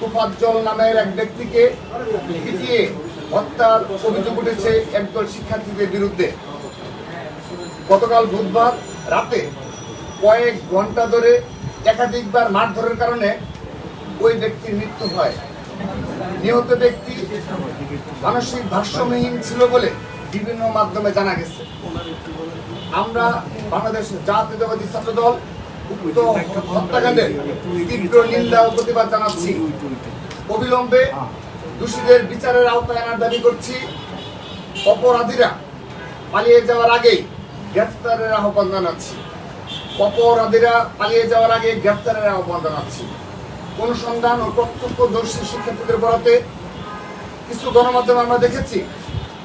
তুফাজ্জল নামের এক ব্যক্তিকে পিটিয়ে হত্যার অভিযোগ উঠেছে একদল শিক্ষার্থীদের বিরুদ্ধে। গতকাল বুধবার রাতে কয়েক ঘণ্টা ধরে একাধিকবার মারধরের কারণে ওই ব্যক্তির মৃত্যু হয়। নিহত ব্যক্তি মানসিক ভারসাম্যহীন ছিল বলে বিভিন্ন মাধ্যমে জানা গেছে। আমরা বাংলাদেশ জাতীয়তাবাদী ছাত্র দল নিন্দা প্রতিবাদ জানাচ্ছি। অবিলম্বে দোষীদের বিচারের আওতায় আনার দাবি করছি। অপরাধীরা পালিয়ে যাওয়ার আগেই গ্রেফতারের আহ্বান জানাচ্ছি। অপরাধীরা পালিয়ে যাওয়ার আগে গ্রেফতারের আহ্বান জানাচ্ছি। অনুসন্ধান ও প্রত্যক্ষদর্শী শিক্ষার্থীদের বরাতে কিছু গণমাধ্যমে আমরা দেখেছি।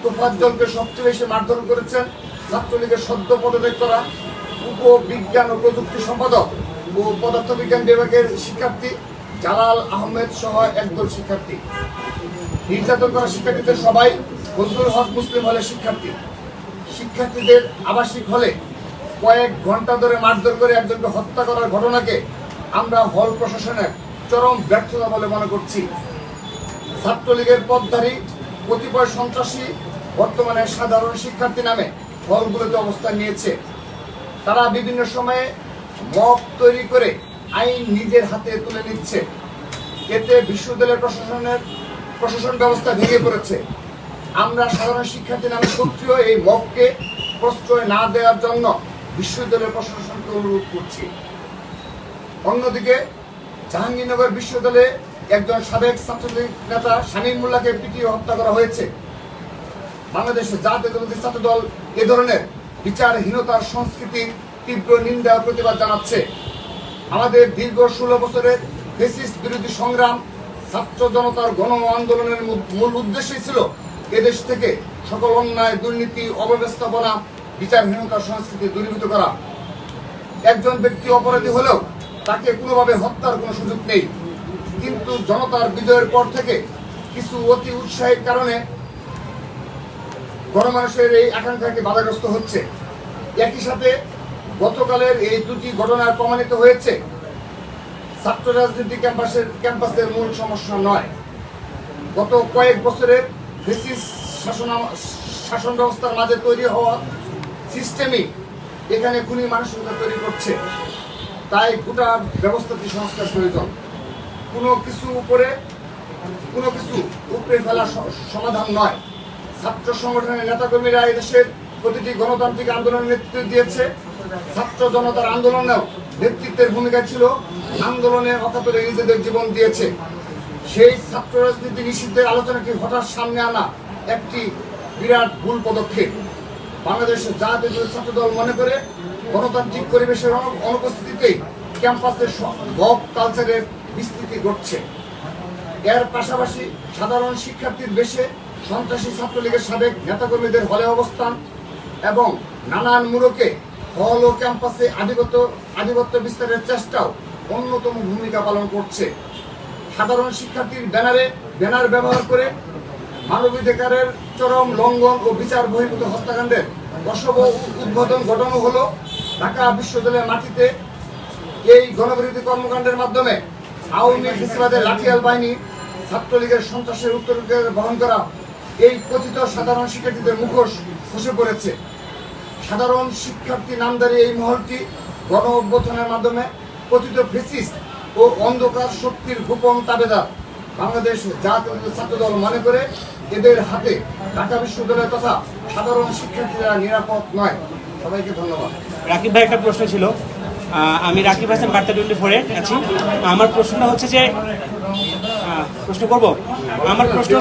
তোফাজ্জলকে সবচেয়ে বেশি মারধর করেছেন। ছাত্রলীগের সদ্য পদত্যাগ করা উপবিজ্ঞান ও প্রযুক্তি সম্পাদক ও পদার্থবিজ্ঞান বিভাগের শিক্ষার্থী জালাল আহমেদ সহ একদল শিক্ষার্থী। নির্যাতন করা শিক্ষার্থীদের সবাই ফজলুল হক মুসলিম হলের শিক্ষার্থী। শিক্ষার্থীদের আবাসিক হলে কয়েক ঘণ্টা ধরে মারধর করে একজনকে হত্যা করার ঘটনাকে আমরা হল প্রশাসনের চরম ব্যর্থতা বলে মনে করছি। ছাত্রলীগের পদধারী কতিপয় সন্ত্রাসী বর্তমানে সাধারণ শিক্ষার্থী নামে হলগুলোতে অবস্থান নিয়েছে। তারা বিভিন্ন সময়ে মক তৈরি করে আইন নিজের হাতে তুলে নিচ্ছে। এতে বিশ্ববিদ্যালয় প্রশাসনের প্রশাসন ব্যবস্থা ভেঙে পড়েছে। আমরা সাধারণ শিক্ষার্থী নামে সক্রিয় এই মককে প্রশ্রয় না দেওয়ার জন্য বিশ্ববিদ্যালয় প্রশাসনকে অনুরোধ করছি। অন্যদিকে জাহাঙ্গীরনগর বিশ্ববিদ্যালয়ে একজন সাবেক ছাত্রলীগ নেতা শামীম মোল্লাকে পিটিয়ে হত্যা করা হয়েছে। বাংলাদেশের জাতীয়তাবাদী ছাত্র দল এ ধরনের বিচারহীনতার সংস্কৃতির তীব্র নিন্দা প্রতিবাদ জানাচ্ছে। আমাদের দীর্ঘ ষোলো বছরের ফেসিস্ট বিরোধী সংগ্রাম ছাত্র জনতার গণ আন্দোলনের মূল উদ্দেশ্যই ছিল এদেশ থেকে সকল অন্যায়, দুর্নীতি, অব্যবস্থাপনা, বিচারহীনতার সংস্কৃতি দূরীভূত করা। একজন ব্যক্তি অপরাধী হলেও তাকে কোনোভাবে হত্যার কোনো সুযোগ নেই। কিন্তু জনতার বিজয়ের পর থেকে কিছু অতি উৎসাহের কারণে গণমানুষের এই আকাঙ্ক্ষাকে বাধাগ্রস্ত হচ্ছে। একই সাথে গতকালের এই দুটি ঘটনায় প্রমাণিত হয়েছে। ছাত্র রাজনীতি ক্যাম্পাসের ক্যাম্পাসের মূল সমস্যা নয়। গত কয়েক বছরের ফেসিস শাসন শাসন ব্যবস্থার মাঝে তৈরি হওয়া সিস্টেমই এখানে খুনি মানসিকতা তৈরি করছে। তাই গোটা ব্যবস্থাটি সংস্কার প্রয়োজন। কোনো কিছু উপরে, কোনো কিছু উপরে ফেলা স- সমাধান নয়। ছাত্র সংগঠনের নেতাকর্মীরা এদেশের প্রতিটি গণতান্ত্রিক আন্দোলনের নেতৃত্ব দিয়েছে। ছাত্র জনতার আন্দোলনেও নেতৃত্বের ভূমিকা ছিল। আন্দোলনে অকাতরে নিজেদের জীবন দিয়েছে। সেই ছাত্র রাজনীতি নিষিদ্ধের আলোচনাকে হঠাৎ সামনে আনা একটি বিরাট ভুল পদক্ষেপ। বাংলাদেশের জাতীয় ছাত্র দল মনে করে গণতান্ত্রিক পরিবেশের অনু- অনুপস্থিতিতেই ক্যাম্পাসের মব কালচারের বিস্তৃতি ঘটছে। এর পাশাপাশি সাধারণ শিক্ষার্থীর বেশে সন্ত্রাসী ছাত্রলীগের সাবেক নেতাকর্মীদের হলে অবস্থান এবং নানান মূলকে হল ও ক্যাম্পাসে আধিপত্য আধিপত্য বিস্তারের চেষ্টাও অন্যতম ভূমিকা পালন করছে। সাধারণ শিক্ষার্থীর ব্যানারে ব্যানার ব্যবহার করে মানবাধিকারের চরম লঙ্ঘন ও বিচার বহির্ভূত হত্যাকাণ্ডের অশব উদ্বোধন ঘটানো হলো ঢাকা বিশ্ববিদ্যালয়ের মাটিতে। এই গণবিরোধী কর্মকাণ্ডের মাধ্যমে আওয়ামী ফেসিবাদের লাঠিয়াল বাহিনী ছাত্রলীগের সন্ত্রাসের উত্তরাধিকার বহন করা এই কথিত সাধারণ শিক্ষার্থীদের মুখোশ খসে পড়েছে। সাধারণ শিক্ষার্থী নামদারি এই মহলটি গণ অভ্যর্থনের মাধ্যমে কথিত ফেসিস্ট ও অন্ধকার শক্তির গোপন তাবেদার বাংলাদেশ জাতীয় ছাত্রদল মনে করে এদের হাতে ঢাকা বিশ্ববিদ্যালয় তথা সাধারণ শিক্ষার্থীরা নিরাপদ নয়। সবাইকে ধন্যবাদ। রাকিব ভাই, একটা প্রশ্ন ছিল। আমি রাকিব হাসান বার্তা টোয়েন্টি ফোরে আছি। আমার প্রশ্নটা হচ্ছে যে প্রশ্ন করব? আমার প্রশ্ন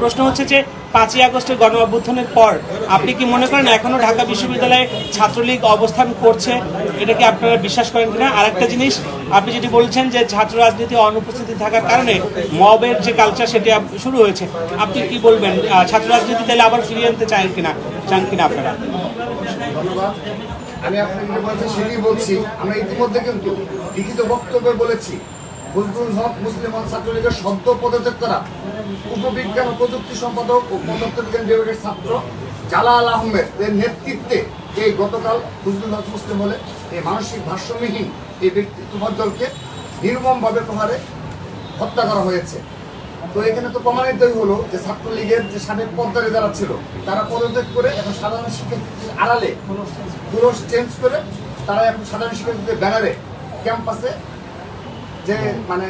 প্রশ্ন হচ্ছে যে পাঁচই আগস্টের গণ অভ্যুত্থানের পর আপনি কি মনে করেন এখনও ঢাকা বিশ্ববিদ্যালয়ে ছাত্রলীগ অবস্থান করছে? এটা কি আপনারা বিশ্বাস করেন কিনা? আর একটা জিনিস, আপনি যেটি বলছেন যে ছাত্র রাজনীতি অনুপস্থিতি থাকার কারণে মবের যে কালচার সেটি শুরু হয়েছে, আপনি কি বলবেন? ছাত্র রাজনীতি তাহলে আবার ফিরিয়ে আনতে চান কিনা? চান কিনা আপনারা? আমি আপনাকে বলছি বলছি। আমরা ইতিমধ্যে কিন্তু লিখিত বক্তব্যে বলেছি ফজলুল হক মুসলিম ছাত্রলীগের সদ্য পদত্যাগ করা উপবিজ্ঞান ও প্রযুক্তি সম্পাদক ও পদার্থবিজ্ঞান বিভাগের ছাত্র জালাল আহমেদ। এর নেতৃত্বে এই গতকাল ফজলুল হক মুসলিম হলে এই মানসিক ভারসাম্যহীন এই ব্যক্তি তুফাজ্জলকে নির্মমভাবে প্রহারে হত্যা করা হয়েছে। তো এখানে তো প্রমাণিত হলো যে ছাত্রলীগের যে সাবেক পদ্মারে যারা ছিল, তারা পদত্যাগ করে এখন সাধারণ শিক্ষার্থীদের আড়ালে পুরুষ চেঞ্জ করে তারা এখন সাধারণ শিক্ষার্থীদের ব্যানারে ক্যাম্পাসে যে মানে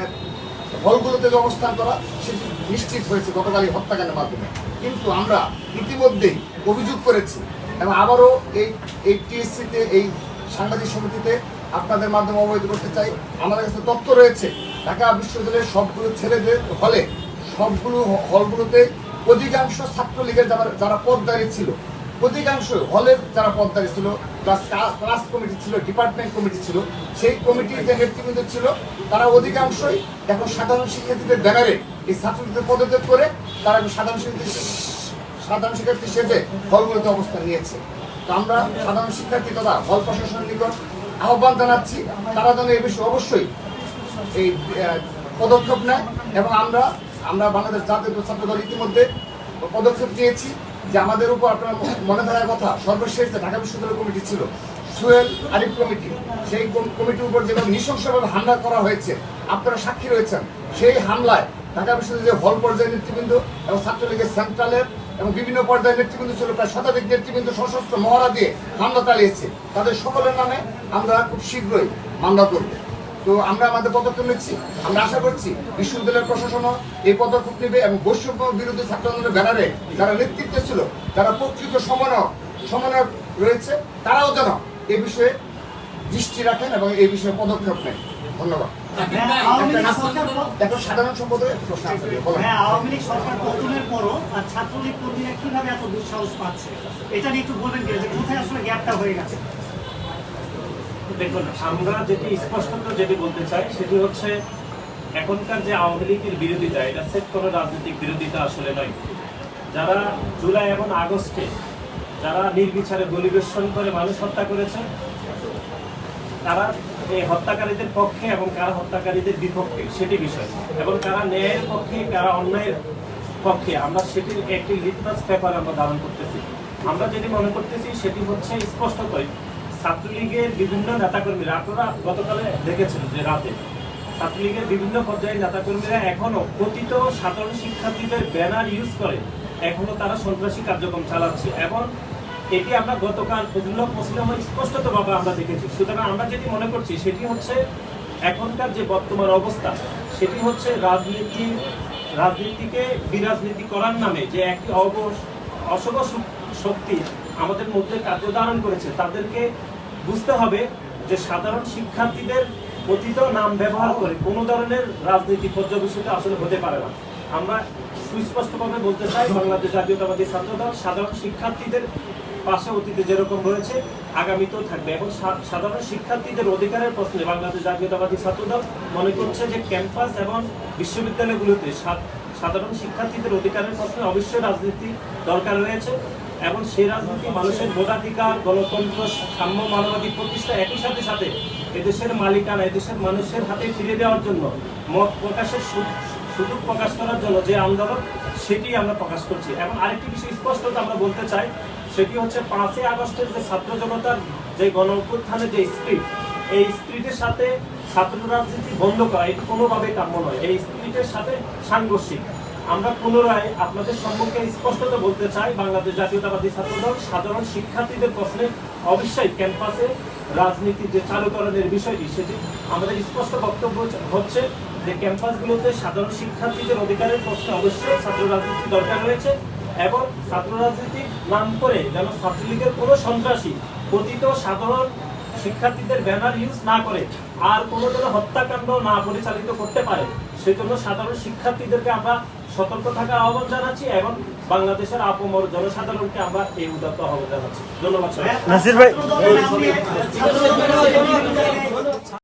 হলগুলোতে যে অবস্থান করা, সেটি নিশ্চিত হয়েছে গতকালই হত্যাকাণ্ডের মাধ্যমে। কিন্তু আমরা ইতিমধ্যেই অভিযোগ করেছি এবং আবারও এই এই টিএসসিতে, এই সাংবাদিক সমিতিতে আপনাদের মাধ্যমে অবহিত করতে চাই। আমাদের কাছে তথ্য রয়েছে, ঢাকা বিশ্ববিদ্যালয়ের সবগুলো ছেলেদের হলে সবগুলো হলগুলোতে অধিকাংশ ছাত্রলীগের যারা যারা পদদারী ছিল অধিকাংশ হলের যারা পদদারী ছিল প্লাস ক্লাস কমিটি ছিল ডিপার্টমেন্ট কমিটি ছিল, সেই কমিটির যে নেতৃবৃন্দ ছিল, তারা অধিকাংশই এখন সাধারণ শিক্ষার্থীদের ব্যানারে এই ছাত্রদের পদত্যাগ করে তারা সাধারণ শিক্ষার্থী সাধারণ শিক্ষার্থী হিসেবে হলগুলোতে অবস্থান নিয়েছে। তো আমরা সাধারণ শিক্ষার্থী তথা হল প্রশাসনের নিকট আহ্বান জানাচ্ছি, তারা যেন এই বিষয়ে অবশ্যই এই পদক্ষেপ নেয় এবং আমরা আমরা বাংলাদেশ জাতীয় ছাত্র দল ইতিমধ্যে পদক্ষেপ নিয়েছি। যে আমাদের উপর আপনার মনে থাকার কথা, সর্বশেষ যে ঢাকা বিশ্ববিদ্যালয় কমিটি ছিল, সুয়েল আরিফ কমিটি, সেই কম- কমিটির উপর যেভাবে নৃশংসভাবে হামলা করা হয়েছে, আপনারা সাক্ষী রয়েছেন, সেই হামলায় ঢাকা বিশ্ববিদ্যালয়ের যে হল পর্যায়ের নেতৃবৃন্দ এবং ছাত্রলীগের সেন্ট্রালের এবং বিভিন্ন পর্যায়ের নেতৃবৃন্দ ছিল, প্রায় শতাধিক নেতৃবৃন্দ সশস্ত্র মহড়া দিয়ে হামলা চালিয়েছে। তাদের সকলের নামে আমরা খুব শীঘ্রই মামলা করব। তো আমরা আমাদের পদক্ষেপ নিচ্ছি। আমরা আশা করছি বিশ্ববিদ্যালয়ের প্রশাসনও এই পদক্ষেপ নেবে এবং বৈষম্য বিরোধী ছাত্র আন্দোলনের ব্যানারে যারা নেতৃত্ব ছিল যারা প্রকৃত সমন্বয় সমন্বয় রয়েছে। তারাও যেন এ বিষয়ে দৃষ্টি রাখেন এবং এই বিষয়ে পদক্ষেপ নেন। ধন্যবাদ। হ্যাঁ, সাধারণ হ্যাঁ আওয়ামী লীগ সরকার পতনের পরও আর ছাত্রলীগ কর্মীরা কীভাবে এত দুঃসাহস পাচ্ছে? এটা নিয়ে একটু বলবেন যে কোথায় আসলে গ্যাপটা হয়ে গেছে? দেখুন, আমরা যেটি স্পষ্টত যেটি বলতে চাই, সেটি হচ্ছে এখনকার যে আওয়ামী লীগের বিরোধিতা, এটা সেট কোনো রাজনৈতিক বিরোধিতা আসলে নয়। যারা জুলাই এবং আগস্টে যারা নির্বিচারে গলিবেশন করে মানুষ হত্যা করেছে, তারা এই হত্যাকারীদের পক্ষে এবং কারা হত্যাকারীদের বিপক্ষে, সেটি বিষয়। এবং কারা ন্যায়ের পক্ষে, কারা অন্যায়ের পক্ষে, আমরা সেটির একটি লিটমাস পেপার আমরা ধারণ করতেছি। আমরা যেটি মনে করতেছি, সেটি হচ্ছে স্পষ্টতই ছাত্রলীগের বিভিন্ন নেতাকর্মীরা, আপনারা গতকালে দেখেছেন যে রাতে, ছাত্রলীগের বিভিন্ন পর্যায়ের নেতাকর্মীরা এখনও কথিত সাধারণ শিক্ষার্থীদের ব্যানার ইউজ করে। এখনও তারা সন্ত্রাসী কার্যক্রম চালাচ্ছে এবং এটি আমরা গতকাল ফজলুল্লাহ মুসলিম স্পষ্টতভাবে আমরা দেখেছি। সুতরাং আমরা যেটি মনে করছি সেটি হচ্ছে এখনকার যে বর্তমান অবস্থা, সেটি হচ্ছে রাজনীতি, রাজনীতিকে বিরাজনীতি করার নামে যে একটি অব অশুভ শক্তি আমাদের মধ্যে কার্যধারণ করেছে, তাদেরকে বুঝতে হবে যে সাধারণ শিক্ষার্থীদের কথিত নাম ব্যবহার করে কোনো ধরনের রাজনীতি পর্যবেসিত আসলে হতে পারে না। আমরা সুস্পষ্টভাবে বলতে চাই, বাংলাদেশ জাতীয়তাবাদী ছাত্রদল সাধারণ শিক্ষার্থীদের পাশে অতীতে যেরকম রয়েছে, আগামীতেও থাকবে। এবং সাধারণ শিক্ষার্থীদের অধিকারের প্রশ্নে বাংলাদেশ জাতীয়তাবাদী ছাত্রদল মনে করছে যে ক্যাম্পাস এবং বিশ্ববিদ্যালয়গুলোতে সাধারণ শিক্ষার্থীদের অধিকারের প্রশ্নে অবশ্যই রাজনীতি দরকার রয়েছে। এবং সেই রাজনীতি মানুষের ভোটাধিকার, গণতন্ত্র, সাম্য মানবাধিক প্রতিষ্ঠা একই সাথে সাথে এদেশের মালিকানা, এদেশের মানুষের হাতে ফিরে দেওয়ার জন্য মত প্রকাশের সুযোগ প্রকাশ করার জন্য যে আন্দোলন, সেটি আমরা প্রকাশ করছি। এবং আরেকটি বিষয় স্পষ্টত আমরা বলতে চাই, সেটি হচ্ছে পাঁচই আগস্টের যে ছাত্র জনতার যে গণ অভ্যুত্থানের যে স্পিরিট এই স্পিরিটের সাথে ছাত্র রাজনীতি বন্ধ করা, এটি কোনোভাবেই কাম্য নয়। এই স্পিরিটের সাথে সাংঘর্ষিক। আমরা পুনরায় আপনাদের সম্মুখে স্পষ্টত বলতে চাই, বাংলাদেশ জাতীয়তাবাদী ছাত্রদল সাধারণ শিক্ষার্থীদের প্রশ্নে অবশ্যই ক্যাম্পাসে রাজনীতি যে চালুকরণের বিষয়টি সেটি আমাদের স্পষ্ট বক্তব্য হচ্ছে যে ক্যাম্পাসগুলোতে সাধারণ শিক্ষার্থীদের অধিকারের প্রশ্নে অবশ্যই ছাত্র রাজনীতি দরকার রয়েছে এবং ছাত্র রাজনীতি নাম করে যেন ছাত্রলীগের কোনো সন্ত্রাসী কথিত সাধারণ শিক্ষার্থীদের ব্যানার ইউজ না করে আর কোনো ধরনের হত্যাকাণ্ড না পরিচালিত করতে পারে। সেজন্য সাধারণ শিক্ষার্থীদেরকে আমরা সতর্ক থাকা আহ্বান জানাচ্ছি এবং বাংলাদেশের আপমর জনসাধারণকে আমরা এই উদাত্ত আহ্বান জানাচ্ছি। ধন্যবাদ নাসির ভাই।